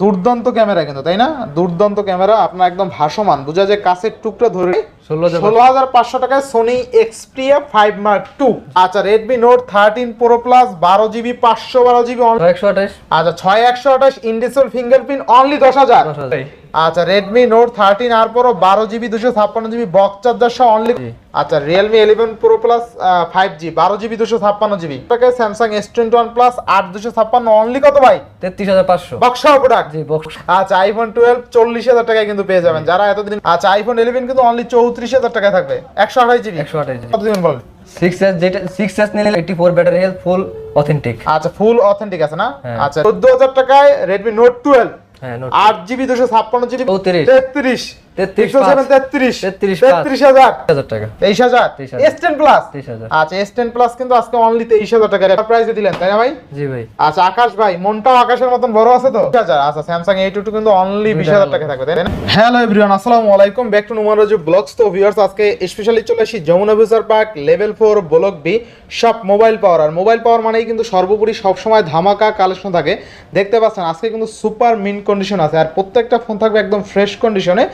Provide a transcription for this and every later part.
দুর্দান্ত ক্যামেরা কিন্তু তাই না? দুর্দান্ত ক্যামেরা আপনার একদম ভাসমান। বোঝা যায় কাছের টুকটা ধরে ষোলো হাজার পাঁচশো টাকায় Sony Xperia five Mark two আচ্ছা Redmi Note thirteen Pro Plus বারো জিবি পাঁচশো বারো জিবি একশো আঠাশ। আচ্ছা ছয় একশো আঠাশ ইন্ডিসেল ফিঙ্গারপ্রিন্ট অনলি দশ হাজার। আচ্ছা রেডমি নোট থার্টিন আর প্রো বারো জিবি দুশো ছাপ্পান্ন জিবি বক্স চার্জার সহ অনলি আচ্ছা Realme eleven Pro Plus five G বারো জিবি দুশো ছাপ্পান্ন জিবি টাকায় Samsung S twenty one Plus আট দুশো ছাপ্পান্ন অনলি কত ভাই? তেত্রিশ হাজার পাঁচশো। বক্স প্রোডাক্ট জি বক্স আচ্ছা আইফোন টুয়েলভ চল্লিশ হাজার টাকায় কিন্তু পেয়ে যাবেন। যারা এতদিন আচ্ছা আইফোন ইলেভেন কিন্তু অনলি চৌত্রিশ হাজার টাকায় থাকবে। একশো আঠাশ জিবি একশো আঠাশ কত দিবেন বলেন? সিক্স এস যেটা সিক্স এস নিলে eighty four battery health full authentic আচ্ছা ফুল অথেন্টিক আছে না? হ্যাঁ। আচ্ছা চোদ্দ হাজার টাকায় রেডমি নোট টুয়েলভ আট জিবি দুশো ছাপ্পান্ন জিবি তেত্রিশ। তেত্রিশ Pixel 7 তেত্রিশ। তেত্রিশ পাঁচ। তেত্রিশ হাজার। হাজার টাকা। তেইশ হাজার। তেইশ হাজার। এস টেন প্লাস তেইশ হাজার। আচ্ছা আজকে ভাই? আচ্ছা আকাশ ভাই মনটাও আকাশের মতন বড় আছে তো? আচ্ছা স্যামসাং এই টু কিন্তু অনলি বিশ হাজার টাকা থাকবে হ্যালো এভরিওয়ান আসসালামু আলাইকুম। ব্যাক টু নুমান ব্লগস তো ভিউয়ার্স আজকে স্পেশালি চলে আসি Jamuna Future Park level four block B সব মোবাইল পাওয়ার আর মোবাইল পাওয়ার মানেই কিন্তু সর্বোপরি সবসময় ধামাকা কালেকশন থাকে। দেখতে পাচ্ছেন আজকে কিন্তু সুপার মিন কন্ডিশন আছে। আর প্রত্যেকটা ফোন থাকবে একদম ফ্রেশ কন্ডিশনে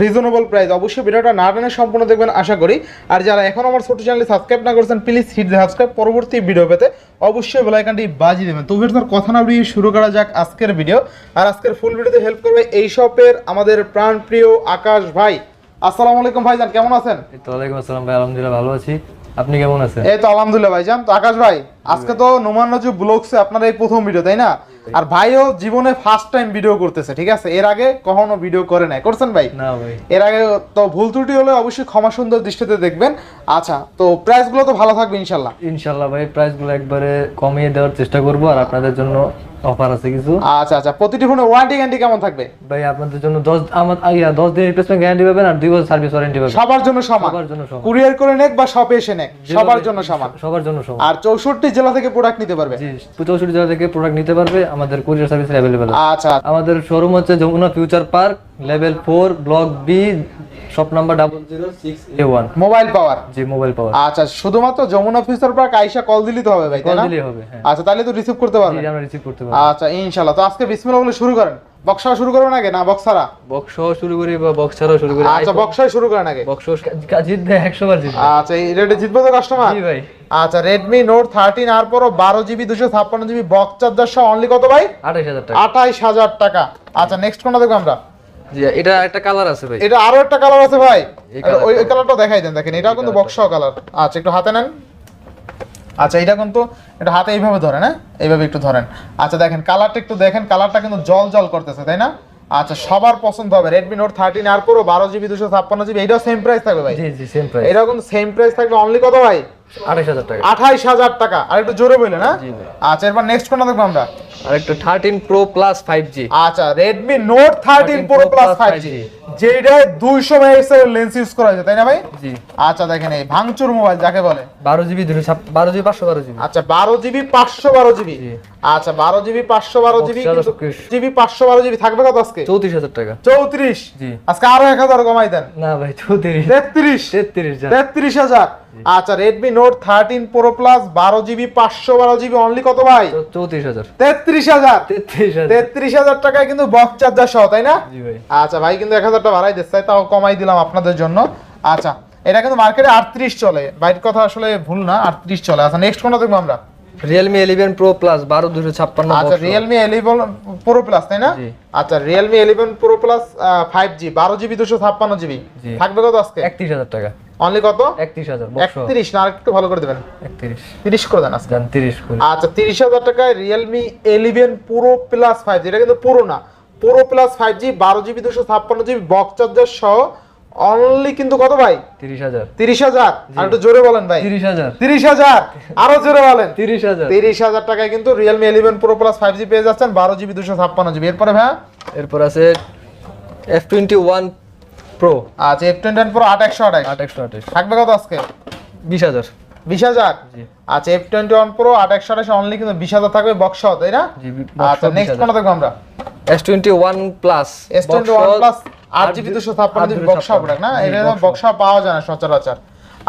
রিজনেবল প্রাইস অবশ্যই ভিডিওটা না টেনে সম্পূর্ণ দেখবেন আশা করি। আর যারা এখন আমার ছোট চ্যানেলে সাবস্ক্রাইব না করেছেন প্লিজ হিট সাবস্ক্রাইব পরবর্তী ভিডিও পেতে অবশ্যই বেলাইকানটি বাজি দেবেন। তো ভিডিওর কথা না বলিয়ে শুরু করা যাক আজকের ভিডিও আর আজকের ফুল ভিডিওতে হেল্প করবে এই শপের আমাদের প্রাণপ্রিয় আকাশ ভাই। আসসালামু আলাইকুম ভাইজান কেমন আছেন? এই তো ওয়ালাইকুম আসসালাম ভাই আলহামদুলিল্লাহ ভালো আছি। আপনি কেমন আছেন? এই তো আলহামদুলিল্লাহ ভাইজান। তো আকাশ ভাই আজকে তো নোমান রাজু ব্লগসে আপনার এই প্রথম ভিডিও তাই না? আর ভাইও জীবনে ফার্স্ট টাইম ভিডিও করতেছে ঠিক আছে? এর আগে কখনো ভিডিও করে নাই। করছেন ভাই? না ভাই। এর আগে তো ভুল ত্রুটি হলে অবশ্যই ক্ষমা সুন্দর দৃষ্টিতে দেখবেন। আচ্ছা তো প্রাইসগুলো তো ভালো থাকবে ইনশাল্লাহ। ইনশাল্লাহ ভাই প্রাইসগুলো একবারে কমিয়ে দেওয়ার চেষ্টা করব আর আপনাদের জন্য অফার আছে কিছু। আচ্ছা আচ্ছা প্রতিটি ফোনে ওয়ারেন্টি গ্যারান্টি কেমন থাকবে? ভাই আপনাদের জন্য দশ আমার ইয়া দশ দিন রিপ্লেসমেন্ট গ্যারান্টি পাবেন আর দুই বছর সার্ভিস ওয়ারেন্টি পাবেন। সবার জন্য সমান। সবার জন্য সমান। কুরিয়ার করে নেক বা শপে এসে নেক সবার জন্য সমান। সবার জন্য সমান। আর চৌষট্টি জেলা থেকে প্রোডাক্ট নিতে পারবে? জি চৌষট্টি জেলা থেকে প্রোডাক্ট নিতে পারবে আমাদের কুরিয়ার সার্ভিস অ্যাভেলেবেল আচ্ছা আমাদের শোরুম হচ্ছে Jamuna Future Park level four block B shop number double zero six A one Mobile Power G Mobile Power আচ্ছা শুধুমাত্র যমুনা ফিউচার পার্ক আইসা কল দিলেই তো হবে ভাই তাই কল না দিলেই হবে হ্যাঁ। আচ্ছা তাহলে তো রিসিভ করতে পারবে আমরা রিসিভ করতে পারব। আচ্ছা ইনশাল্লাহ তো আজকে বিসমিল্লাহ বলে শুরু করেন। বক্সা শুরু করবেন আগে? না বক্সারা বক্স শুরু করি বা শুরু করি। আচ্ছা শুরু করেন আগে। বক্স জিতবে একশো বার জিতবে আচ্ছা এই রেটে জিতবে তো কাস্টমার জি ভাই। আচ্ছা রেডমি নোট থার্টিন আর পরও বারো জিবি দুশো ছাপ্পান্ন জিবি বক্স চার্জার সহ অনলি কত ভাই? আঠাশ হাজার টাকা। আঠাইশ হাজার টাকা। আচ্ছা নেক্সট কোনটা দেখব আমরা? জি এটা একটা কালার আছে ভাই। এটা আরও একটা কালার আছে ভাই। ওই কালারটা দেখাই দেন দেখেন এটাও কিন্তু বক্স কালার আচ্ছা একটু হাতে নেন। আচ্ছা এটা কিন্তু এটা হাতে এইভাবে ধরেন হ্যাঁ? এইভাবে একটু ধরেন। আচ্ছা দেখেন কালারটা একটু দেখেন কালারটা কিন্তু জল জল করতেছে তাই না? আচ্ছা সবার পছন্দ হবে রেডমি নোট থার্টিন আর পুরো বারো জিবি দুশো ছাপ্পান্ন জিবি এটাও সেম প্রাইস থাকবে ভাই। জি জি সেম প্রাইস এটাও কিন্তু সেম প্রাইস থাকবে অনলি কত ভাই? আঠাইশ হাজার টাকা। আর একটু জোরে বললেন হ্যাঁ? আচ্ছা এরপর নেক্সট কোনটা দেখব আমরা? আর একটা thirteen Pro Plus five G আচ্ছা Redmi Note thirteen Pro Plus five G যেটায় দুইশো মেগাপিক্সেলের লেন্স ইউজ করা হয়েছে তাই না ভাই? আচ্ছা দেখেন এই ভাঙচুর মোবাইল যাকে বলে। বারো জিবি বারো জিবি পাঁচশো বারো জিবি। আচ্ছা বারো জিবি পাঁচশো বারো জিবি। আচ্ছা বারো জিবি পাঁচশো বারো জিবি বক্স চার্জার সবকিছু। জিবি পাঁচশো বারো জিবি থাকবে কত আজকে? চৌত্রিশ হাজার টাকা। চৌত্রিশ? জি। আজকে আরও এক হাজার কমাই দেন। না ভাই চৌত্রিশ। তেত্রিশ। তেত্রিশ তেত্রিশ হাজার। আচ্ছা Redmi Note thirteen Pro Plus বারো জিবি পাঁচশো বারো জিবি অনলি কত ভাই? চৌত্রিশ হাজার। তেত্রিশ হাজার? তেত্রিশ হাজার। টাকায় কিন্তু বক্স চার্জার সহ তাই না? জি ভাই। আচ্ছা ভাই কিন্তু এক হাজারটা ভাড়াই দিচ্ছে তাও কমাই দিলাম আপনাদের জন্য। আচ্ছা এটা কিন্তু মার্কেটে আটত্রিশ চলে। বাইট কথা আসলে ভুল না আটত্রিশ চলে। আচ্ছা নেক্সট কোনটা দেখব আমরা? ইলেভেন প্রো প্লাস বারো দুশো ছাপ্পান্ন আচ্ছা রিয়েলমি এলিভেন প্রো প্লাস তাই না। আচ্ছা প্লাস ফাইভ জি বারো জিবি দুশো ছাপ্পান্ন জিবি জি। থাকবে কত আজকে? একত্রিশ হাজার টাকা। অনলি কত? একত্রিশ হাজার বক্স একত্রিশ না একটু ভালো করে দেবেন। একত্রিশ। তিরিশ করে দেন আজকে। যান তিরিশ করে। আচ্ছা তিরিশ হাজার টাকায় Realme eleven Pro Plus five G এটা কিন্তু পুরো না। পুরো প্লাস ফাইভ জি বারো জিবি দুশো ছাপ্পান্ন জিবি বক্স চার্জার সহ অনলি কিন্তু কত ভাই? তিরিশ হাজার। তিরিশ হাজার। আর একটু জোরে বলেন ভাই। তিরিশ হাজার। তিরিশ হাজার। আরও জোরে বলেন। তিরিশ হাজার। তিরিশ হাজার টাকায় কিন্তু Realme eleven Pro Plus five G পেয়ে যাচ্ছেন বারো জিবি দুশো ছাপ্পান্ন জিবি এরপরে ভাই? এরপর আছে এফ টোয়েন্টি ওয়ান প্রো আচ্ছা এফ টোয়েন্টি প্রো আট একশো আঠাশ। আট একশো আঠাশ। থাকবে কত আজকে? বিশ হাজার। বিশ হাজার? জি। আচ্ছা এফ টোয়েন্টি ওয়ান প্রো আট একশো আঠাশ অনলি কিন্তু বিশ হাজার থাকবে বক্স তাই না? আচ্ছা নেক্সট কোনটা দেখব আমরা? S twenty one Plus S twenty one Plus আট জিবি দুশো ছাপ্পান্ন জিবি বক্স প্রোডাক্ট না? এটা বক্স পাওয়া যায় না সচরাচর।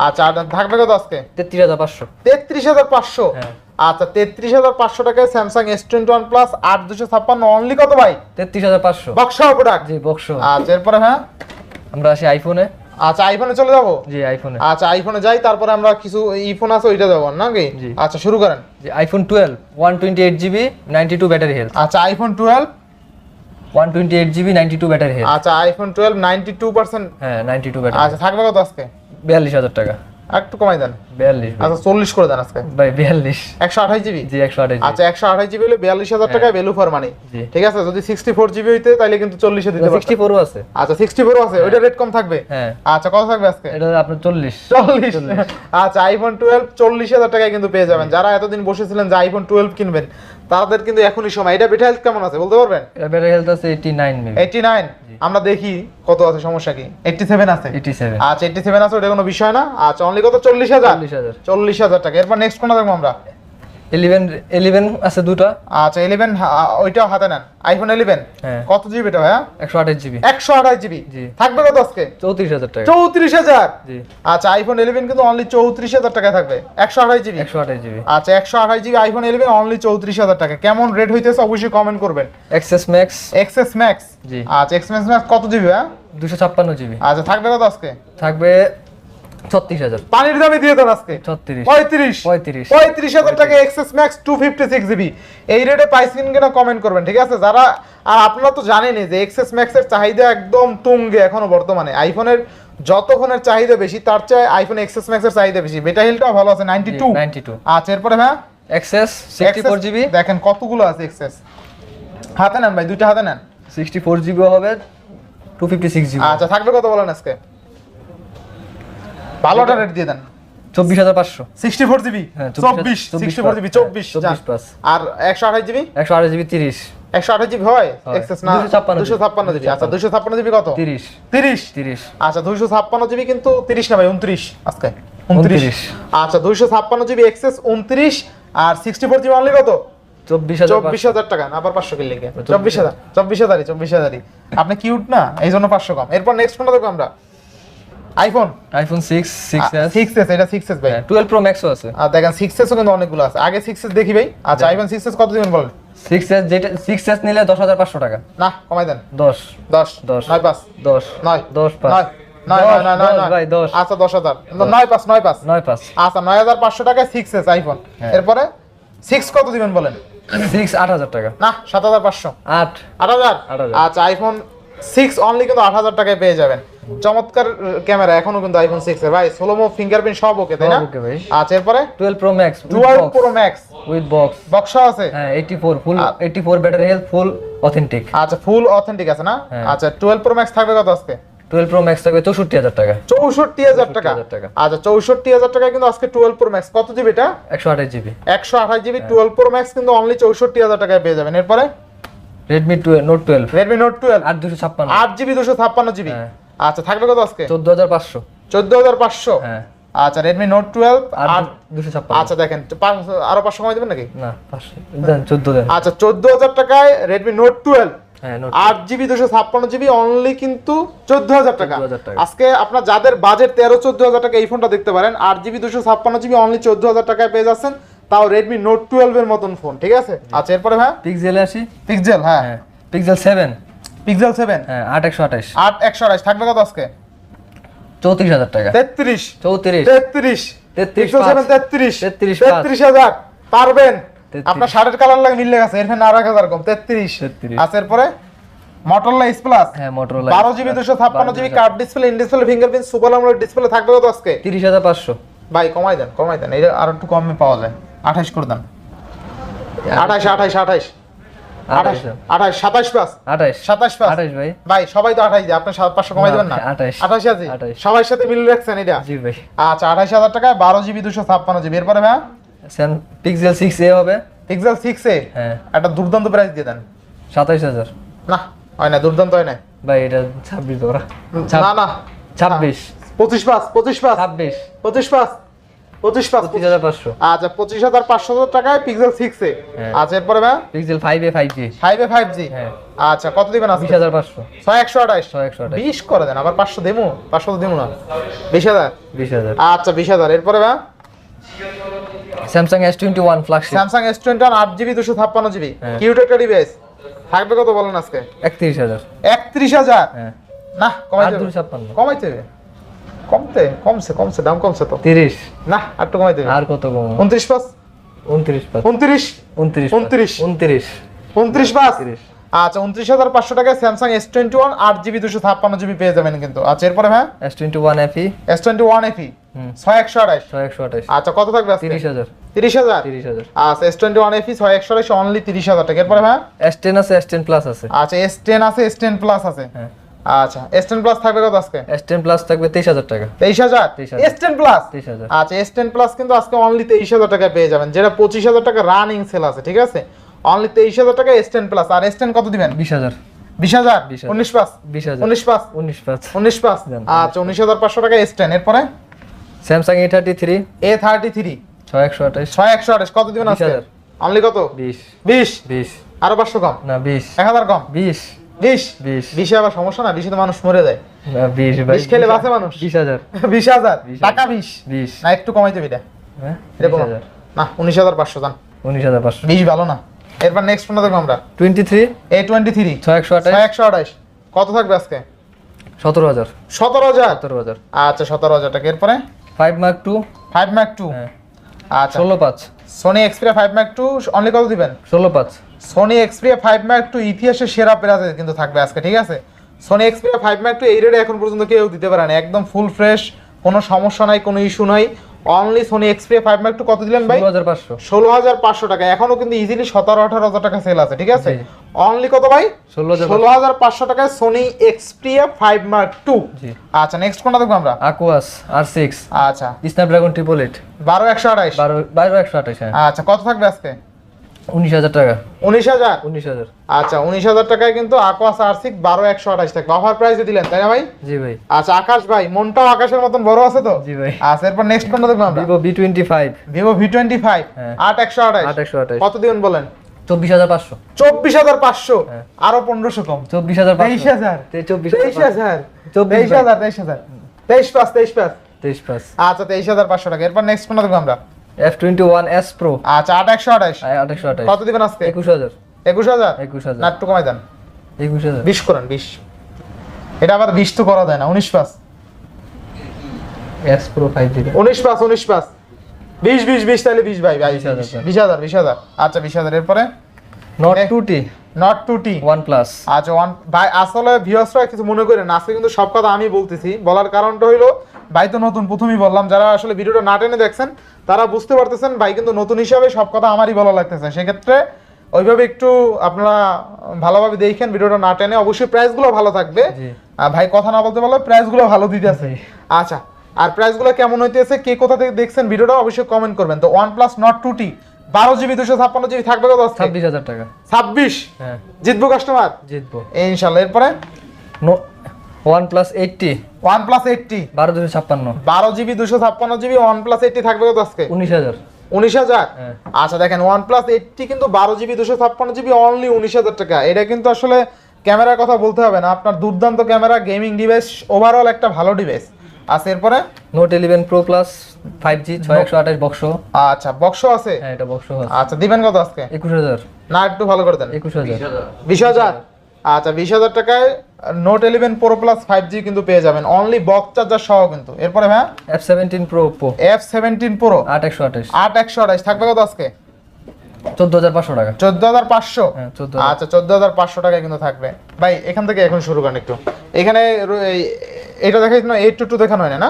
আচ্ছা আর থাকবে কত আজকে? তেত্রিশ হাজার পাঁচশো। তেত্রিশ হাজার পাঁচশো? হ্যাঁ। আচ্ছা তেত্রিশ হাজার পাঁচশো টাকায় Samsung S twenty one Plus আট দুশো ছাপ্পান্ন অনলি কত ভাই? তেত্রিশ হাজার পাঁচশো। বক্সা প্রোডাক্ট জি বক্স আচ্ছা এরপরে হ্যাঁ? আমরা আসি আইফোনে আচ্ছা আইফোনে চলে যাব? জি আইফোনে আচ্ছা আইফোনে যাই তারপরে আমরা কিছু ইফোন আছে ওইটা যাব নাকি জি। আচ্ছা শুরু করেন। জি iPhone twelve one twenty eight GB ninety two battery health আচ্ছা আইফোন টুয়েলভ জিবি ব্যাটারি আচ্ছা আইফোন হ্যাঁ ব্যাটারি আচ্ছা থাকবে কত আজকে? বিয়াল্লিশ হাজার টাকা। একটু কমাই দেন। বিয়াল্লিশ। ভাই। আচ্ছা করে দেন আজকে। ভাই জিবি জি একশো আঠাশ আচ্ছা একশো আঠাশ জিবি হলে বিয়াল্লিশ হাজার ভ্যালু ফর মানি ঠিক আছে যদি সিক্সটি ফোর জিবি হইতে তাহলে কিন্তু দিতে ফোরও আছে। আচ্ছা সিক্সটি ফোর আছে রেট কম থাকবে? হ্যাঁ। আচ্ছা কত থাকবে আজকে? এটা আপনার চল্লিশ। চল্লিশ। আচ্ছা আইফোন টুয়েলভ চল্লিশ হাজার টাকায় কিন্তু পেয়ে যাবেন। যারা এতদিন বসেছিলেন যে আইফোন টুয়েলভ কিনবেন তাদের কিন্তু এখনই সময়। এটা বেটা হেলথ কেমন আছে বলতে পারবেন? এটা বেটা হেলথ আছে eighty nine maybe eighty nine আমরা দেখি কত আছে সমস্যা কি? এইটটি সেভেন আছে? এইটি সেভেন আচ্ছা এইটটি সেভেন আছে ওটা কোনো বিষয় না। আচ্ছা অনলি কত? চল্লিশ হাজার। চল্লিশ হাজার। চল্লিশ হাজার টাকা। এরপর নেক্সট কোন দেখব আমরা? ইলেভেন ইলেভেন আছে দুটা। আচ্ছা ইলেভেন ওইটাও হাতে নেন। আইফোন ইলেভেন হ্যাঁ। কত জিবি এটা ভাইয়া? একশো আঠাশ জিবি একশো আঠাশ জিবি। থাকবে কত আজকে? চৌত্রিশ হাজার টাকা। চৌত্রিশ হাজার? জি। আচ্ছা আইফোন ইলেভেন কিন্তু অনলি চৌত্রিশ হাজার টাকায় থাকবে। একশো আঠাশ জিবি একশো আঠাশ জিবি আচ্ছা একশো আঠাশ জিবি আইফোন ইলেভেন অনলি চৌত্রিশ হাজার টাকা। কেমন রেট হইতেছে অবশ্যই কমেন্ট করবেন। এক্সেস ম্যাক্স এক্সএস ম্যাক্স জি। আচ্ছা এক্সএস ম্যাক্স কত জিবি হ্যাঁ দুশো ছাপ্পান্ন জিবি আচ্ছা থাকবে কত আজকে? থাকবে ছত্রিশ হাজার। পানির দামে দিয়ে দেন আজকে। ছত্রিশ পঁয়ত্রিশ। পঁয়ত্রিশ। পঁয়ত্রিশ হাজার টাকা XS Max two fifty six GB এই রেটে পাইছেন কিনা কমেন্ট করবেন ঠিক আছে? যারা আর আপনারা তো জানেনই যে এক্সএস ম্যাক্স চাহিদা একদম তুঙ্গে এখনও বর্তমানে। আইফোনের যত ফোনের চাহিদা বেশি তার চেয়ে আইফোন এক্সএস ম্যাক্স এর চাহিদা বেশি। বেটা হিলটাও ভালো আছে নাইনটি টু নাইনটি টু আচ্ছা এরপরে হ্যাঁ এক্সেস সিক্সটি ফোর জিবি দেখেন কতগুলো আছে এক্সএস হাতে নেন ভাই দুইটা হাতে নেন। সিক্সটি ফোর জিবি হবে টু ফিফটি সিক্স জিবি আচ্ছা থাকবে কত বলেন আজকে? ভালোটা রেট দিয়ে দেন। চব্বিশ হাজার পাঁচশো। সিক্সটি ফোর জিবি হ্যাঁ, চব্বিশ সিক্সটি ফোর জিবি চব্বিশ চব্বিশ প্লাস আর একশো আঠাশ জিবি একশো আঠাশ জিবি তিরিশ। একশো আঠাশ জিবি হয়? হয়। এক্সেস না? দুশো ছাপ্পান্ন জিবি আচ্ছা দুশো ছাপ্পান্ন। জিবি কত? তিরিশ। তিরিশ? তিরিশ। আচ্ছা দুইশো ছাপ্পান্ন জিবি কিন্তু তিরিশ না ভাই উনত্রিশ। আজকে। উনত্রিশ। আচ্ছা দুইশো ছাপ্পান্ন জিবি এক্সেস উনত্রিশ। আর সিক্সটি ফোর জিবি অনলি কত? চব্বিশ হাজার চব্বিশ হাজার টাকা না আবার পাঁচশো কিনলে চব্বিশ হাজার। চব্বিশ হাজারই চব্বিশ হাজারই। আপনি কিউট না? এই জন্য পাঁচশো কম। এরপর নেক্সট কোনটা দেখব আমরা? IPhone iPhone six six S six S এটা সিক্স এস ভাই। টুয়েলভ প্রো ম্যাক্সও আছে। আর দেখেন সিক্স এসও কিন্তু অনেকগুলো আছে। আগে সিক্স এস দেখি ভাই। আচ্ছা আইফোন সিক্স এস কত দিবেন বলেন? সিক্স এস যেটা সিক্স এস নিলে দশ হাজার পাঁচশো টাকা। না কমাই দেন। দশ। দশ। দশ। নয় পাঁচ। দশ। নয়। দশ পাঁচ। নয়। নয় দশ, নয় নয় নয় দশ নয়। ভাই দশ। আচ্ছা দশ হাজার। নয় পাঁচ নয় পাঁচ। নয় পাঁচ। আচ্ছা নয় হাজার পাঁচশো টাকায় সিক্স এস আইফোন হ্যাঁ। এরপরে সিক্স কত দিবেন বলেন? সিক্স আট হাজার টাকা। না সাত হাজার পাঁচশো। আট। আট হাজার। আচ্ছা আইফোন সিক্স অনলি কিন্তু আট হাজার টাকায় পেয়ে যাবেন। চমৎকার ক্যামেরা এখনও কিন্তু আইফোন সিক্স এর। ভাই সোলোমো ফিঙ্গারপ্রিন্ট সব ওকে তাই না? okay ভাই। আচ্ছা এরপরে? Twelve Pro Max twelve Pro Max with box box আছে? হ্যাঁ eighty four full ah- eighty four battery health full authentic আচ্ছা ফুল অথেন্টিক আছে না? হ্যাঁ। আচ্ছা টুয়েলভ প্রো ম্যাক্স থাকবে কত আজকে? টুয়েলভ প্রো ম্যাক্স থাকবে চৌষট্টি হাজার টাকা। চৌষট্টি হাজার টাকা? 64,000 টাকা। আচ্ছা চৌষট্টি হাজার টাকা কিন্তু আজকে টুয়েলভ প্রো ম্যাক্স কত জিবি এটা? একশো আঠাশ জিবি। একশো আঠাশ জিবি টুয়েলভ প্রো ম্যাক্স কিন্তু অনলি চৌষট্টি হাজার টাকায় পেয়ে যাবেন। এরপরে? আট দুশো ছাপ্পান্ন। আট জিবি দুশো ছাপ্পান্ন জিবি। হ্যাঁ। আচ্ছা থাকবে কত আজকে? চোদ্দ হাজার পাঁচশো। চোদ্দ হাজার পাঁচশো? হ্যাঁ। আচ্ছা রেডমি নোট টুয়েলভ আর দুশো ছাপ্পান্ন। আচ্ছা দেখেন আরও পাঁচশো কমাই দেবেন নাকি? না পাঁচশো। দেন চোদ্দ দেন। আচ্ছা চোদ্দ হাজার টাকায় রেডমি নোট টুয়েলভ হ্যাঁ আট জিবি দুশো ছাপ্পান্ন জিবি অনলি কিন্তু চোদ্দ হাজার টাকা। 14,000 টাকা। আজকে আপনার যাদের বাজেট তেরো চোদ্দ হাজার টাকা এই ফোনটা দেখতে পারেন আট জিবি দুশো ছাপ্পান্ন জিবি অনলি চোদ্দ হাজার টাকায় পেয়ে যাচ্ছেন তাও রেডমি নোট টুয়েলভ এর মতন ফোন ঠিক আছে? আচ্ছা এরপরে হ্যাঁ পিক্সেলে আসি। পিক্সেল হ্যাঁ। হ্যাঁ পিক্সেল সেভেন পিক্সেল সেভেন হ্যাঁ আট একশো আঠাশ। আট একশো আঠাশ। থাকবে কত আজকে? চৌত্রিশ হাজার টাকা। তেত্রিশ। চৌত্রিশ। তেত্রিশ। 33 পিক্সেল পাঁচ। সেভেন তেত্রিশ 33 পাঁচ। তেত্রিশ হাজার। পারবেন। আপনার শার্টের কালার লাগে মিলে গেছে এর আর এক হাজার কম। তেত্রিশ। 33 আচ্ছা এরপরে মটোরোলা এস প্লাস হ্যাঁ মোটরোলা বারো জিবি দুশো ছাপ্পান্ন GB card display in display fingerprint super AMOLED display থাকবে কত আজকে? তিরিশ হাজার পাঁচশো। ভাই কমাই দেন কমাই দেন। এটা আর একটু কমে পাওয়া যায়। আঠাশ করে দেন। আঠাশ আঠাশ আঠাশ। আঠাশ। সাতাশ পাঁচ আঠাশ। সাতাশ পাঁচ আঠাশ ভাই। ভাই সবাই তো আঠাশ দেয় আপনার সাত পাঁচশো কমাই দেবেন না? আঠাশ। আঠাশ আছে। সবার সাথে মিল রাখছেন এটা? জি ভাই। আচ্ছা আঠাশ হাজার টাকায় বারো জিবি দুশো ছাপ্পান্ন জিবি। এরপরে ভাই পিক্সেল সিক্স এ হবে। পিক্সেল সিক্স এ হ্যাঁ। একটা দুর্দান্ত প্রাইস দিয়ে দেন। সাতাইশ হাজার। না হয় না দুর্দান্ত হয় না। ভাই এটা ছাব্বিশ ওরা না না। ছাব্বিশ। পঁচিশ পাঁচ পঁচিশ পাঁচ ছাব্বিশ। পঁচিশ পাঁচ পঁচিশ পাঁচ পঁচিশ আচ্ছা পঁচিশ হাজার পাঁচশো টাকায় পিক্সেল সিক্স এ। হ্যাঁ। আচ্ছা এরপরে ভাই? Pixel five A five G five A five G হ্যাঁ। আচ্ছা কত দিবেন বিশ হাজার পাঁচশো। ছয় একশো আঠাশ। ছয় একশো আঠাশ। বিশ করে দেন আবার পাঁচশো দেবো? পাঁচশো তো দেবো না। বিশ হাজার? বিশ হাজার। আচ্ছা বিশ হাজার। এরপরে ভাই? Samsung S twenty one flagship Samsung S twenty one আট জিবি দুশো ছাপ্পান্ন জিবি। হ্যাঁ। কিউট একটা ডিভাইস থাকবে কত বলেন আজকে? একত্রিশ হাজার। একত্রিশ হাজার? হ্যাঁ। না কমাইতে কমাইতে হবে। কমতে কমছে কমছে দাম কমছে তো। তিরিশ। না আর কমাইতে হবে। আর কত কম উনত্রিশ পাঁচ উনত্রিশ পাঁচ উনত্রিশ? উনত্রিশ উনত্রিশ। উনত্রিশ। উনত্রিশ পাঁচ আচ্ছা উনত্রিশ হাজার পাঁচশো টাকায় স্যামসাং এস টোয়েন্টি ওয়ান আট জিবি দুশো ছাপ্পান্ন জিবি পেয়ে যাবেন কিন্তু। আচ্ছা এরপরে হ্যাঁ S twenty one FE S twenty one FE ছয় একশো আঠাশ। ছয় একশো আঠাশ। আচ্ছা কত থাকবে তিরিশ হাজার। তিরিশ হাজার? তিরিশ হাজার। আচ্ছা এস টোয়েন্টি ওয়ান এফি ছয় একশো আঠাশ অনলি তিরিশ হাজার টাকা। এরপরে হ্যাঁ এস টেন আছে এস টেন প্লাস আছে। আচ্ছা এস টেন আছে এস টেন প্লাস আছে। হ্যাঁ। আচ্ছা এস টেন প্লাস থাকবে কত আজকে? প্লাস টাকা। 23,000 এস টেন প্লাস তেইশ হাজার। আচ্ছা এস টেন প্লাস কিন্তু আজকে অনলি তেইশ হাজার টাকা পেয়ে যাবেন। যেটা পঁচিশ হাজার টাকা রানিং সেল আছে ঠিক আছে? অনলি তেইশ হাজার টাকা এস টেন প্লাস আর এস টেন কত দিবেন? বিশ হাজার। বিশ হাজার? 20,000 উনিশ পাঁচ বিশ হাজার। উনিশ পাঁচ উনিশ পাঁচ উনিশ পাঁচ জান, আচ্ছা টাকা এরপরে? কত দিবেন আজকে? অনলি কত? বিশ। বিশ। বিশ। আরও পাঁচশো কম? না বিশ। এক হাজার কম? বিশ। বিশ বিশ আবার সমস্যা না? বিশে তো মানুষ মরে যায়। বিশ খেলে বাঁচে মানুষ। বিশ হাজার। বিশ হাজার? টাকা বিশ বিশ। না একটু কমাইতে বিটা হ্যাঁ? এটা না উনিশ হাজার পাঁচশো জান উনিশ হাজার পাঁচশো। বিশ ভালো না। এরপর নেক্সট ফোনটা দেখব আমরা। Twenty three A twenty three ছয় একশো আঠাশ। একশো আঠাশ। কত থাকবে আজকে? সতেরো হাজার। সতেরো হাজার? সতেরো হাজার। আচ্ছা সতেরো হাজার টাকা। এরপরে? Five mark two five mark two আচ্ছা। ষোলো পাঁচ। Sony Xperia five mark two only কত দিবেন? ষোলো পাঁচ। Sony Xperia five mark two ইতিহাসের সেরা প্রাইজে কিন্তু থাকবে আজকে ঠিক আছে? Sony Xperia five mark two এই রেটে এখন পর্যন্ত কেউ দিতে পারে না একদম ফুল ফ্রেশ কোনো সমস্যা নাই কোনো ইস্যু নাই। Only Sony Xperia five mark two কত দিলেন ভাই? ষোলো হাজার পাঁচশো। ষোলো হাজার পাঁচশো টাকা এখনও কিন্তু ইজিলি সতেরো আঠারো হাজার টাকা সেল আছে ঠিক আছে। অনলি কত ভাই? ষোলো হাজার পাঁচশো টাকায় Sony Xperia five mark two আচ্ছা নেক্সট কোনটা দেখব আমরা? আকুয়াস আর সিক্স আচ্ছা। স্ন্যাপড্রাগন ট্রিপল এইট বারো একশো আঠাইশ বারো বারো একশো আঠাশ হ্যাঁ। আচ্ছা কত থাকবে আজকে? উনিশ হাজার টাকা। উনিশ হাজার? উনিশ হাজার। আচ্ছা উনিশ হাজার টাকায় কিন্তু আকোয়াস আর সিক্স বারো একশো আঠাশ অফার প্রাইসে দিলেন তাই না ভাই? জি ভাই। আচ্ছা আকাশ ভাই মনটাও আকাশের মতন বড় আছে তো? জি ভাই। আচ্ছা এরপর নেক্সট কোনটা দেখব আমরা? Vivo twenty five Vivo V twenty five. আট একশো আঠাশ। আট একশো আঠাশ। কত দিবেন বলেন? চব্বিশ হাজার পাঁচশো। চব্বিশ হাজার পাঁচশো? হ্যাঁ। আরও পনেরোশো কম। চব্বিশ হাজার তেইশ হাজার। তেইশ হাজার। তেইশ হাজার তেইশ হাজার। তেইশ পাঁচ তেইশ পাঁচ। তেইশ পাঁচ। আচ্ছা তেইশ হাজার পাঁচশো টাকা। এরপর নেক্সট কোনটা দেখব আমরা। F twenty one S pro. আচ্ছা আট একশো আঠাশ। আট একশো আঠাশ। কত দিবেন আজকে? একুশ হাজার। একুশ হাজার? একুশ হাজার। একটু কমাই দেন। একুশ হাজার। বিশ করেন বিশ। এটা আবার বিশ তো করা যায় না। উনিশ পাঁচ। এস প্রো ফাইভ উনিশ পাঁচ উনিশ পাঁচ। বিশ বিশ বিশ তাহলে বিশ ভাই ভাই বিশ হাজার, বিশ। আচ্ছা বিশ হাজার এরপরে? Nord two T Nord two T one plus আচ্ছা ওয়ান ভাই আসলে ভিউয়ার্সরা কিছু মনে করেন না, আজকে কিন্তু সব কথা আমি বলতেছি। বলার কারণটা হইল ভাই তো নতুন প্রথমেই বললাম যারা আসলে ভিডিওটা না টেনে দেখছেন তারা বুঝতে পারতেছেন ভাই কিন্তু নতুন হিসাবে সব কথা আমারই বলা লাগতেছে। সেক্ষেত্রে ওইভাবে একটু আপনারা ভালোভাবে দেখেন ভিডিওটা না টেনে। অবশ্যই প্রাইসগুলো ভালো থাকবে। আর ভাই কথা না বলতে পারলে প্রাইসগুলো ভালো দিতে আছে। আচ্ছা আর প্রাইসগুলো কেমন হইতেছে কে কোথা থেকে দেখছেন ভিডিওটা অবশ্যই কমেন্ট করবেন। তো one plus Nord two T বারো জিবি দুশো ছাপ্পান্ন জিবি থাকবে কত? ছাব্বিশ হাজার টাকা। ছাব্বিশ? হ্যাঁ। জিতবো কাস্টমার জিতবো। ইনশাল্লাহ এরপরে? One plus eight T one plus eight T বারো দুশো ছাপ্পান্ন। বারো জিবি দুশো ছাপ্পান্ন জিবি ওয়ান প্লাস এইটটি থাকবে কত আজকে? উনিশ হাজার। উনিশ হাজার? হ্যাঁ। আচ্ছা দেখেন ওয়ান প্লাস এইটটি কিন্তু বারো জিবি দুশো ছাপ্পান্ন জিবি অনলি উনিশ হাজার টাকা। এটা কিন্তু আসলে ক্যামেরার কথা বলতে হবে না। আপনার দুর্দান্ত ক্যামেরা গেমিং ডিভাইস ওভারঅল একটা ভালো ডিভাইস আচ্ছা এরপরে? Note eleven pro plus five G ছয় একশো আঠাশ বক্স আচ্ছা বক্স আছে? হ্যাঁ এটা বক্স আচ্ছা দিবেন কত আজকে? একুশ হাজার। না একটু ভালো করে দেন। একুশ হাজার। বিশ হাজার? আচ্ছা বিশ হাজার টাকায় Note eleven pro plus five G কিন্তু পেয়ে যাবেন। অনলি বক্স চার্জার সহ কিন্তু। এরপরে হ্যাঁ F seventeen pro Oppo F seventeen pro আট একশো আঠাশ। আট একশো আঠাশ। থাকবে কত আজকে? চোদ্দ হাজার পাঁচশো টাকা। চোদ্দ হাজার পাঁচশো? হ্যাঁ আচ্ছা চোদ্দ হাজার পাঁচশো টাকায় কিন্তু থাকবে। ভাই এখান থেকে এখন শুরু করেন একটু। এখানে এটা দেখাই না এইট টু টু দেখানো হয় না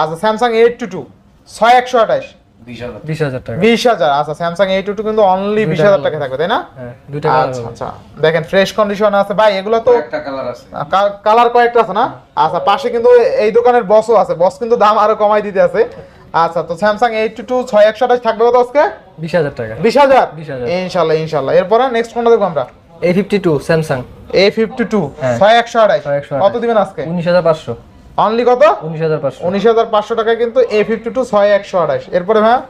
আচ্ছা স্যামসাং এইট টু টু ছয় একশো আঠাশ। বিশ হাজার। টাকা। বিশ হাজার আচ্ছা স্যামসাং এইট টু টু কিন্তু অনলি বিশ হাজার টাকা থাকবে তাই না? হ্যাঁ আচ্ছা আচ্ছা। দেখেন ফ্রেশ কন্ডিশন আছে। ভাই এগুলো তো একটা কালার আছে। কালার কয়েকটা আছে না? আচ্ছা পাশে কিন্তু এই দোকানের বসও আছে। বস কিন্তু দাম আরও কমাই দিতে আছে। আচ্ছা তো স্যামসাং এইট টু ছয় একশো আঠাশ থাকবে কত আজকে? বিশ হাজার টাকা। বিশ হাজার? 20,000 ইনশাল্লাহ ইনশাল্লাহ। এরপরে নেক্সট কোনটা দেখব আমরা। A fifty two Samsung A fifty two হ্যাঁ। ছয় একশো আঠাশ। 6128 কত দিবেন আজকে? উনিশ হাজার পাঁচশো। অনলি কত? উনিশ হাজার পাঁচশো। উনিশ হাজার পাঁচশো টাকায় কিন্তু এ ফিফটি টু ছয় একশো আঠাশ। এরপরে হ্যাঁ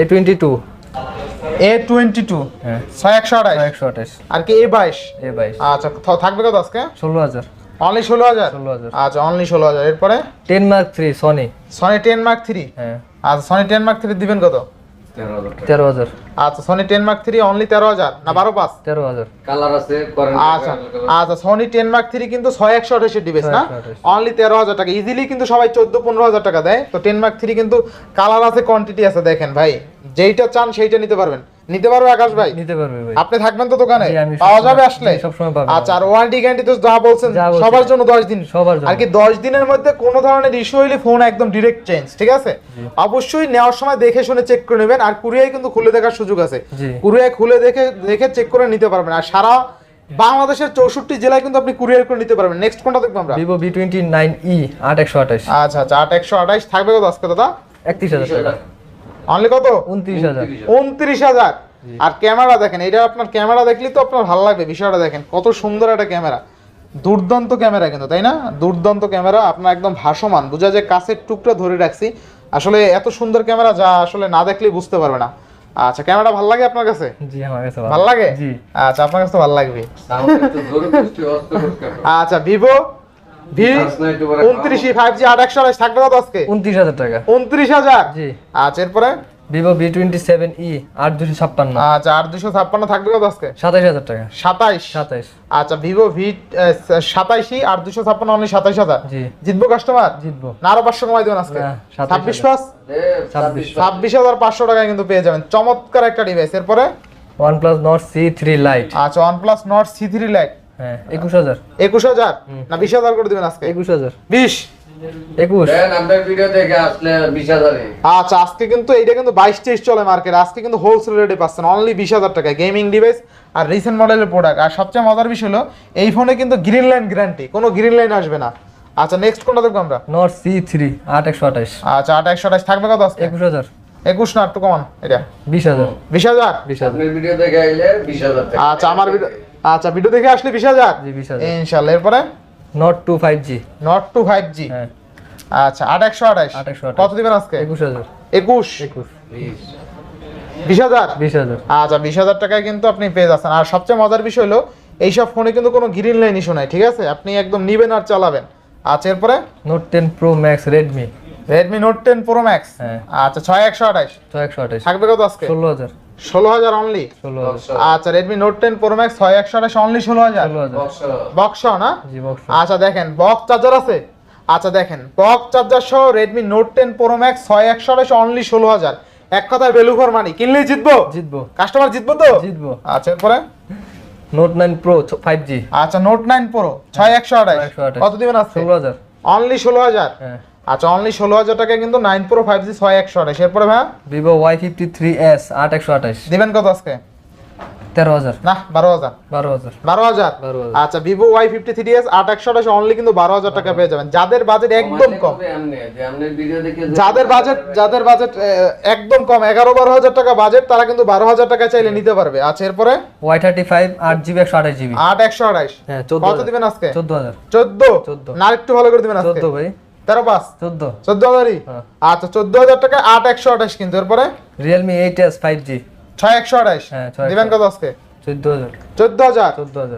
A twenty two A twenty two হ্যাঁ। ছয় একশো আঠাশ। একশো আঠাশ। আর কি এ বাইশ? এ বাইশ। আচ্ছা থাকবে কত আজকে? ষোলো হাজার। অনলি ষোলো হাজার? ষোলো হাজার। আচ্ছা অনলি ষোলো হাজার। এরপরে? Ten mark three Sony Sony ten mark three হ্যাঁ। আচ্ছা সনি টেন মার্ক থ্রি দিবেন কত? তেরো হাজার আচ্ছা Sony ten mark three only তেরো হাজার না বারো পাঁচ? তেরো হাজার। কালার আছে করেন আচ্ছা আচ্ছা সনি টেন মার্ক থ্রি কিন্তু ছয় একশো আঠাশের ডিভাইস না? অনলি তেরো হাজার টাকা। ইজিলি কিন্তু সবাই চোদ্দ পনেরো হাজার টাকা দেয়। তো টেন মার্ক থ্রি কিন্তু কালার আছে কোয়ান্টিটি আছে দেখেন ভাই। যেইটা চান সেইটা নিতে পারবেন। নিতে পারবে আকাশ ভাই? নিতে পারবে ভাই। আপনি থাকবেন তো দোকানে? পাওয়া যাবে আসলে? জি, সবসময় পাবেন। আচ্ছা আর ওয়ারেন্টি গ্যারান্টি তো যা বলছেন সবার জন্য দশ দিন। সবার জন্য। আর কি দশ দিনের মধ্যে কোনো ধরনের ইস্যু হইলে ফোন একদম ডিরেক্ট চেঞ্জ ঠিক আছে? অবশ্যই নেওয়ার সময় দেখে শুনে চেক করে নেবেন আর কুরিয়ায় কিন্তু খুলে দেখার সুযোগ আছে। কুরিয়ায় খুলে দেখে দেখে চেক করে নিতে পারবেন। আর সারা বাংলাদেশের চৌষট্টি জেলায় কিন্তু আপনি কুরিয়ার করে নিতে পারবেন। নেক্সট কোনটা দেখব আমরা? Vivo V twenty nine E আট একশো আঠাশ। আচ্ছা আচ্ছা আট একশো আঠাইশ থাকবে কত আজকে দাদা? একত্রিশ হাজার। টাকা। অনলি কত? উনত্রিশ হাজার। উনত্রিশ হাজার। আর ক্যামেরা দেখেন এটা আপনার ক্যামেরা দেখলে তো আপনার ভালো লাগবে বিষয়টা দেখেন কত সুন্দর একটা ক্যামেরা। দুর্দান্ত ক্যামেরা কিন্তু তাই না? দুর্দান্ত ক্যামেরা আপনার একদম ভাসমান। বোঝা যায় কাছের টুকরা ধরে রাখছি। আসলে এত সুন্দর ক্যামেরা যা আসলে না দেখলেই বুঝতে পারবে না। আচ্ছা ক্যামেরা ভালো লাগে আপনার কাছে? জি আমার কাছে ভালো লাগে? জি। আচ্ছা আপনার কাছে তো ভালো লাগবে। সাউন্ড একটু জোরে বৃষ্টি অস্ত করতে হবে। আচ্ছা ভিভো ভি থাকবে কত আজকে? টাকা। উনত্রিশ হাজার? জি। আচ্ছা এরপরে? ভিভো টোয়েন্টি সেভেন ই আট দুশো ছাপ্পান্ন। আচ্ছা আট দুশো ছাপ্পান্ন থাকবে কত আজকে? সাতাশ হাজার টাকা। সাতাইশ? সাতাইশ। আচ্ছা ভিভো ভি সাতাইশি দুশো ছাপ্পান্ন অনলি সাতাইশ হাজার? জি। জিতবো কাস্টমার জিতবো। না আরও পাঁচশো কমাই দেবেন আজকে। ছাব্বিশ পাঁচ ছাব্বিশ হাজার পাঁচশো টাকায় কিন্তু পেয়ে যাবেন। চমৎকার একটা ডিভাইস এরপরে? One plus Nord C three lite আচ্ছা one plus Nord C three lite একুশ হাজার। একুশ হাজার? না বিশ হাজার করে দিবেন আজকে। একুশ হাজার। বিশ? আচ্ছা আজকে কিন্তু এইটা কিন্তু বাইশ তেইশ চলে মার্কেট আজকে কিন্তু হোলসেল রেটে পাচ্ছেন অনলি বিশ হাজার টাকায়। গেমিং ডিভাইস আর রিসেন্ট মডেলের প্রোডাক্ট আর সবচেয়ে মজার বিষয় হলো এই ফোনে কিন্তু গ্রিন লাইন গ্যারান্টি কোনো গ্রিন লাইন আসবে না। আচ্ছা নেক্সট কোনটা দেখব আমরা? নট সি থ্রি আট একশো আঠাশ। আচ্ছা আট একশো আঠাশ থাকবে কত একুশ হাজার। একুশ না একটু কমান এটা। বিশ হাজার। বিশ হাজার? বিশ হাজার। ভিডিও দেখে আইলে বিশ হাজার আচ্ছা আমার ভিডিও আচ্ছা ভিডিও দেখে আসলে বিশ হাজার? জি বিশ হাজার। ইনশাল্লাহ এরপরে? Nord two five G Nord two five G আচ্ছা আট একশো আঠাশ। 828 কত দিবেন আজকে? একুশ হাজার। একুশ। একুশ। বিশ। বিশ হাজার? বিশ হাজার। আচ্ছা বিশ হাজার টাকায় কিন্তু আপনি পেয়ে যাচ্ছেন। আর সবচেয়ে মজার বিষয় হলো এইসব ফোনে কিন্তু কোনো গ্রিন লাইন ইস্যু নাই ঠিক আছে? আপনি একদম নিবেন আর চালাবেন। আচ্ছা এরপরে? Note ten pro max Redmi Redmi Note ten pro max হ্যাঁ। আচ্ছা ছয় একশো আঠাশ। ছয় একশো আঠাশ। থাকবে কত আজকে? ষোলো হাজার। ষোলো হাজার অনলি ষোলো হাজার। আচ্ছা Redmi Note ten pro max ছয় একশো আঠাশ অনলি ষোলো হাজার? বক্স বক্স না? জি বক্স আচ্ছা দেখেন বক্স চার্জার আছে? আচ্ছা দেখেন বক্স চার্জার সহ Redmi Note ten pro max ছয় একশো আঠাশ অনলি ষোলো হাজার। এক কথায় ভ্যালু ফর মানি কিনলেই জিতবো? জিতবো। কাস্টমার জিতবো তো? জিতবো। আচ্ছা এরপরে? Note nine pro five G আচ্ছা নোট নাইন প্রো ছয় একশো আঠাশ। 628 কত দিবেন আজকে? ষোলো হাজার। অনলি ষোলো হাজার? হ্যাঁ। আচ্ছা অনলি ষোলো হাজার টাকায় কিন্তু নাইন প্রো ফাইভ জি ছয় একশো আঠাশ। এরপরে ভাই? Vivo Y fifty three S আট একশো আঠাশ। দিবেন কত আজকে? তেরো হাজার। না বারো হাজার। বারো হাজার। বারো হাজার? আচ্ছা Vivo Y fifty three S আট একশো আঠাশ অনলি কিন্তু বারো হাজার টাকা পেয়ে যাবেন। যাদের বাজেট একদম কম। যাদের বাজেট যাদের বাজেট একদম কম এগারো বারো হাজার টাকা বাজেট তারা কিন্তু বারো হাজার টাকা চাইলে নিতে পারবে। আচ্ছা এরপরে? ওয়াই থার্টি ফাইভ আট জিবি একশো আঠাশ জিবি। আট একশো আঠাশ। হ্যাঁ চোদ্দ কত দিবেন আজকে? চোদ্দ হাজার। চোদ্দ? চোদ্দ। না একটু ভালো করে দিবেন চোদ্দ ভাই। তেরো পাঁচ? চোদ্দ। চোদ্দ হাজারই? হ্যাঁ। আচ্ছা চোদ্দ হাজার টাকা আট একশো আঠাশ কিন্তু এরপরে? Realme eight S five G ছয় একশো আঠাশ? হ্যাঁ, দিবেন কত আজকে? চোদ্দ হাজার।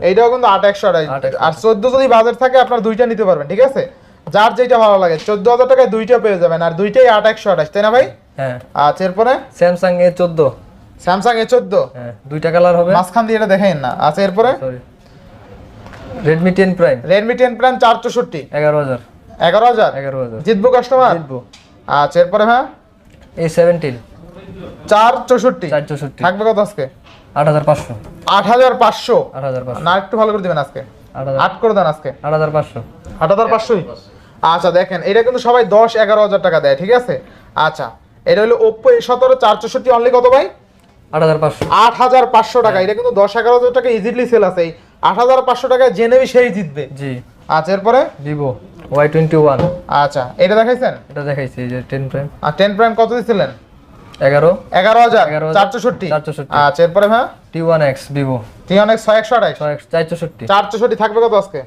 এইটাও কিন্তু আট একশো আঠাশ। আর চোদ্দ যদি বাজেট থাকে আপনার দুইটা নিতে পারবেন ঠিক আছে? যার যেটা ভালো লাগে চোদ্দ হাজার টাকায় দুইটা পেয়ে যাবেন আর দুইটাই আট একশো আঠাশ তাই না ভাই? হ্যাঁ। আচ্ছা এরপরে? স্যামসাং এ চোদ্দ। স্যামসাং এ চোদ্দ। হ্যাঁ দুইটা কালার হবে। মাঝখান দিয়ে এটা দেখেন না। আচ্ছা এরপরে? Redmi ten prime Redmi ten prime চার চৌষট্টি। এগারো হাজার। এগারো হাজার? এগারো হাজার। জিতবো কাস্টমার জিতবো। আচ্ছা এরপরে হ্যাঁ এই সেভেন্টিন চার চৌষট্টি। চার চৌষট্টি। থাকবে কত আজকে? আট হাজার পাঁচশো। আট হাজার পাঁচশো। আট হাজার পাঁচশো। না একটু ভালো করে দিবেন আজকে। আট হাজার আট করে দেন আজকে। আট হাজার পাঁচশো। আট হাজার পাঁচশোই? আচ্ছা দেখেন এটা কিন্তু সবাই দশ এগারো হাজার টাকা দেয় ঠিক আছে? আচ্ছা এটা হলো ওপ্পো এ সতেরো চার চৌষট্টি অনলি কত ভাই? আট হাজার পাঁচশো। টাকা। এটা কিন্তু দশ এগারো হাজার টাকা ইজিলি সেল আছে। এই আট হাজার পাঁচশো টাকায় যে নেবে সেই জিতবে। জি। আচ্ছা এরপরে? ভিভো ওয়াই টোয়েন্টি ওয়ান আচ্ছা এটা দেখাইছেন? এটা দেখাইছি যে টেন প্রাইম আর টেন প্রাইম কত দিচ্ছিলেন এগারো। এগারো হাজার 11,000 চার চৌষট্টি 464 আচ্ছা এরপরে হ্যাঁ টি ওয়ান এক্স ভিভো ছয় একশো আঠাইশ ছয় একশো চার চৌষট্টি চার চৌষট্টি থাকবে কত আজকে?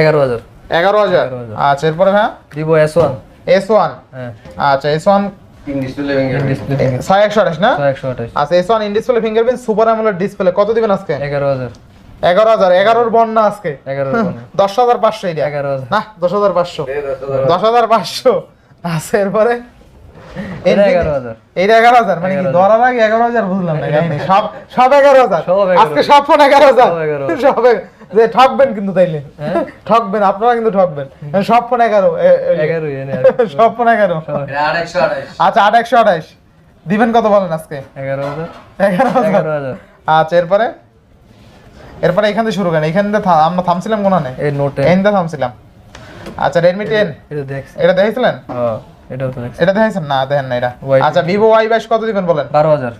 এগারো হাজার। এগারো হাজার। 11,000 আচ্ছা এরপরে হ্যাঁ Vivo S one S one হ্যাঁ। আচ্ছা এস ওয়ান ছয় একশো আঠাশ না? ছয় একশো আঠাশ। আচ্ছা S one in display fingerprint super AMOLED display কত দিবেন আজকে? এগারো হাজার। এগারো হাজার এগারোর বন্যা আজকে দশ হাজার পাঁচশো এটা এগারো না দশ হাজার পাঁচশো দশ হাজার। পাঁচশো আচ্ছা এরপরে এটা এগারো হাজার এইটা এগারো হাজার মানে কি 11,000 ধরার আগে এগারো হাজার বুঝলাম না সব সব এগারো হাজার আজকে সব ফোন এগারো হাজার সব 11,000 যে ঠকবেন কিন্তু তাইলে ঠকবেন আপনারা কিন্তু ঠকবেন সব ফোন এগারো সব ফোন এগারো আচ্ছা আট একশো আঠাইশ দিবেন কত বলেন আজকে এগারো হাজার এগারো হাজার আচ্ছা এরপরে এরপরে এখান থেকে শুরু করেন এখান থেকে আমরা থামছিলাম কোন নেই এই নোটে। থেকে থামছিলাম। আচ্ছা রেডমি টেন এটা দেখছি। এটা দেখেছিলেন হ্যাঁ এটাও তো দেখছি। এটা দেখেছেন না দেখেন না এটা। আচ্ছা ওয়াই বাইশ কত দিবেন বলেন? বারো হাজার।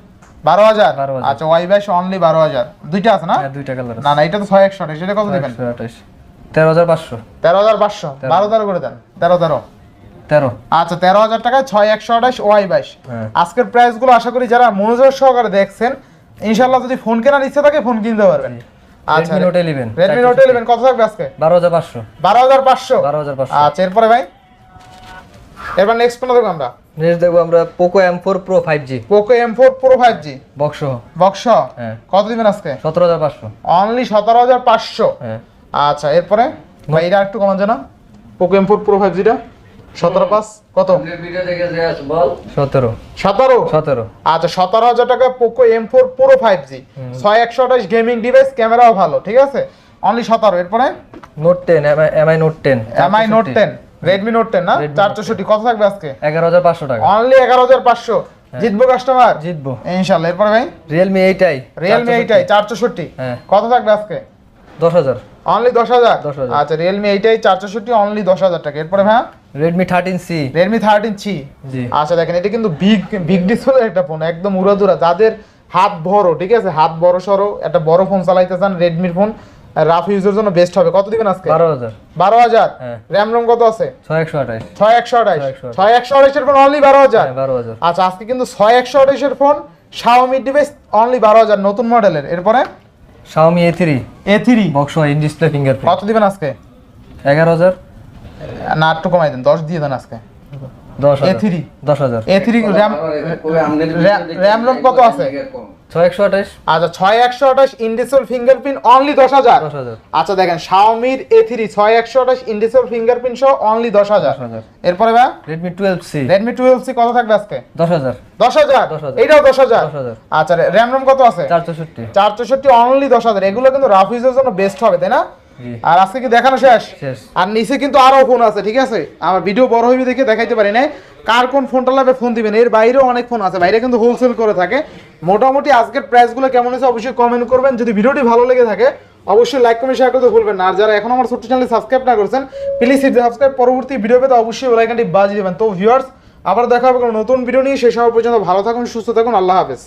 বারো হাজার? 12,000 আচ্ছা ওয়াই বাইশ অনলি বারো হাজার। দুইটা আছে না? হ্যাঁ দুইটা কালার আছে। না না এটা তো ছয় একশো সেটা কত দিবেন? একশো আঠাশ। তেরো হাজার পাঁচশো। তেরো হাজার পাঁচশো। বারো তেরো করে দেন। তেরো তেরো। তেরো। আচ্ছা তেরো হাজার টাকায় ছয় একশো আঠাশ ওয়াই বাইশ। হ্যাঁ। আজকের প্রাইসগুলো আশা করি যারা মনোযোগ সহকারে দেখছেন ইনশাল্লাহ যদি ফোন কেনার ইচ্ছা থাকে ফোন কিনতে পারবেন। আচ্ছা Redmi Note eleven Redmi Note eleven কত থাকবে আজকে? বারো হাজার পাঁচশো। বারো হাজার পাঁচশো? বারো হাজার পাঁচশো। আচ্ছা এরপরে ভাই? এরপর নেক্সট কোনটা দেখব আমরা? নেক্সট দেখব আমরা five G Poco M four pro five G box box হ্যাঁ। কত দিবেন আজকে? সতেরো হাজার পাঁচশো। অনলি সতেরো হাজার পাঁচশো। হ্যাঁ। আচ্ছা এরপরে? ভাই এটা একটু কমান জানা। এম ফোর প্রো ফাইভ জিটা সতেরো পাঁচ? কত? সতেরো। সতেরো? সতেরো। আচ্ছা সতেরো হাজার টাকা Poco M four pro five G ছয় একশো আঠাশ গেমিং ডিভাইস ক্যামেরাও ভালো ঠিক আছে? অনলি সতেরো এরপরে? Note ten Mi Note ten Mi Note ten Redmi Note ten না? Redmi চার চৌষট্টি কত থাকবে আজকে? এগারো হাজার পাঁচশো টাকা। অনলি এগারো হাজার পাঁচশো। জিতবো কাস্টমার জিতবো। ইনশাল্লাহ এরপরে ভাই? রিয়েলমি এইটাই রিয়েলমি এইটাই চার চৌষট্টি হ্যাঁ। কত থাকবে আজকে? দশ হাজার। অনলি দশ হাজার? 10,000 আচ্ছা রিয়েলমি এইটাই চার চৌষট্টি অনলি দশ হাজার টাকা। এরপরে ভাই Redmi thirteen C Redmi thirteen C জি। আচ্ছা দেখেন এটা কিন্তু বিগ বিগ ডিসপ্লে একটা ফোন একদম উড়াদুরা। যাদের হাত বড় ঠিক আছে? হাত বড় সড়ো একটা বড় ফোন চালাইতে চান রেডমির ফোন রাফ ইউজের জন্য বেস্ট হবে। কত দিবেন আজকে? বারো হাজার। বারো হাজার। র্যাম রোম কত আছে? ছয় একশো আঠাশ। ছয় একশো আঠাশ। ছয় একশো আঠাশের ফোন অনলি বারো হাজার? হ্যাঁ বারো হাজার। আচ্ছা আজকে কিন্তু ছয় একশো আঠাশের ফোন শাওমি ডিভাইস অনলি বারো হাজার নতুন মডেলের এরপরে? Xiaomi A three A three box in display fingerprint কত দিবেন আজকে? এগারো হাজার। না একটু কমাই দেন দশ দিয়ে দেন আজকে। দশ হাজার। A3 দশ হাজার। A three RAM RAM RAM ROM কত আছে? আচ্ছা ছয় একশো আঠাশ ইন্ডিসেল ফিঙ্গারপ্রিন্ট অনলি দশ হাজার। আচ্ছা দেখেন শাওমির এ থ্রি ছয় একশো আঠাশ ইন্ডিসেল ফিঙ্গারপ্রিন্ট সহ অনলি দশ হাজার। এরপরে Redmi twelve C Redmi twelve C কত থাকবে আজকে? দশ হাজার। দশ হাজার? এটাও দশ হাজার? আচ্ছা র্যাম রম কত আছে? চার চৌষট্টি চার চৌষট্টি অনলি দশ হাজার। এগুলো কিন্তু রাফ ইউজের জন্য বেস্ট হবে তাই না? আর আজকে কি দেখানো শেষ? আর নিচে কিন্তু আরও ফোন আছে ঠিক আছে? আমার ভিডিও বড় হইবে দেখে দেখাইতে পারি না কার কোন ফোনটা লাগবে ফোন দিবেন? এর বাইরেও অনেক ফোন আছে। বাইরে কিন্তু হোলসেল করে থাকে। মোটামুটি আজকের প্রাইসগুলো কেমন হয়েছে অবশ্যই কমেন্ট করবেন। যদি ভিডিওটি ভালো লেগে থাকে অবশ্যই লাইক কমেন্ট শেয়ার করতে ভুলবেন না। আর যারা এখন আমার ছোট্ট চ্যানেল সাবস্ক্রাইব না করছেন প্লিজ সাবস্ক্রাইব পরবর্তী ভিডিও পেতে অবশ্যই ওলাইকানটি বাজিয়ে দেবেন। তো ভিউয়ার্স আবার দেখা হবে কোনো নতুন ভিডিও নিয়ে। সেই সময় পর্যন্ত ভালো থাকুন সুস্থ থাকুন। আল্লাহ হাফেজ।